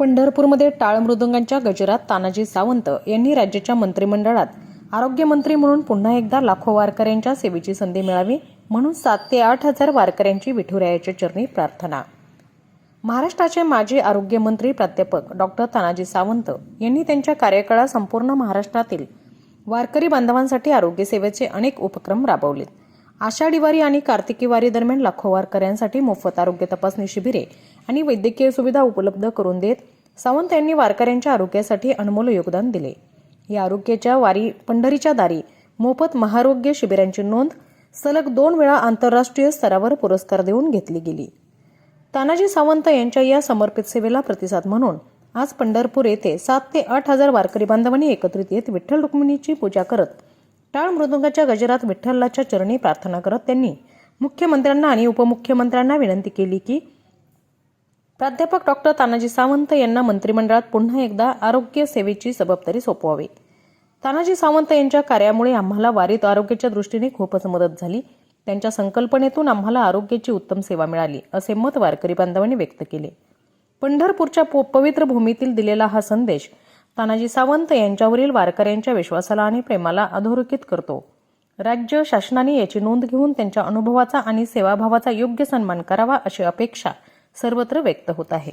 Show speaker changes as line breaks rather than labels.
पंढरपूरमध्ये टाळ मृदुंगांच्या गजरात तानाजी सावंत यांनी राज्याच्या मंत्रिमंडळात आरोग्यमंत्री म्हणून पुन्हा एकदा लाखो वारकऱ्यांच्या सेवेची संधी मिळावी म्हणून सात ते आठ हजार वारकऱ्यांची विठुरायाच्या चरणी प्रार्थना. महाराष्ट्राचे माजी आरोग्यमंत्री प्राध्यापक डॉक्टर तानाजी सावंत यांनी त्यांच्या कार्यकाळात संपूर्ण महाराष्ट्रातील वारकरी बांधवांसाठी आरोग्य सेवेचे अनेक उपक्रम राबवलेत. आषाढी वारी आणि कार्तिकी वारी दरम्यान लाखो वारकऱ्यांसाठी मोफत आरोग्य तपासणी शिबिरे आणि वैद्यकीय सुविधा उपलब्ध करून देत सावंत यांनी वारकऱ्यांच्या आरोग्यासाठी अनमोल योगदान दिले. या आरोग्याच्या वारी पंढरीच्या दारी मोफत महारोग्य शिबिरांची नोंद सलग दोन वेळा आंतरराष्ट्रीय स्तरावर पुरस्कार देऊन घेतली गेली. तानाजी सावंत यांच्या या समर्पित सेवेला प्रतिसाद म्हणून आज पंढरपूर येथे सात ते आठ हजार वारकरी बांधवांनी एकत्रित येत विठ्ठल रुक्मिणीची पूजा करत टाळ मृदुंगाच्या गजरात विठ्ठलाच्या चरणी प्रार्थना करत त्यांनी मुख्यमंत्र्यांना आणि उपमुख्यमंत्र्यांना विनंती केली की प्राध्यापक डॉक्टर तानाजी सावंत यांना मंत्रिमंडळात पुन्हा एकदा आरोग्य सेवेची जबाबदारी सोपवावी. तानाजी सावंत यांच्या कार्यामुळे आम्हाला वारीत आरोग्याच्या दृष्टीने खूपच मदत झाली. त्यांच्या संकल्पनेतून आम्हाला आरोग्याची उत्तम सेवा मिळाली असे मत वारकरी बांधवांनी व्यक्त केले. पंढरपूरच्या पवित्र भूमीतील दिलेला हा संदेश तानाजी सावंत यांच्यावरील वारकऱ्यांच्या विश्वासाला आणि प्रेमाला अधोरेखित करतो. राज्य शासनाने याची नोंद घेऊन त्यांच्या अनुभवाचा आणि सेवाभावाचा योग्य सन्मान करावा अशी अपेक्षा सर्वत्र व्यक्त होत आहे.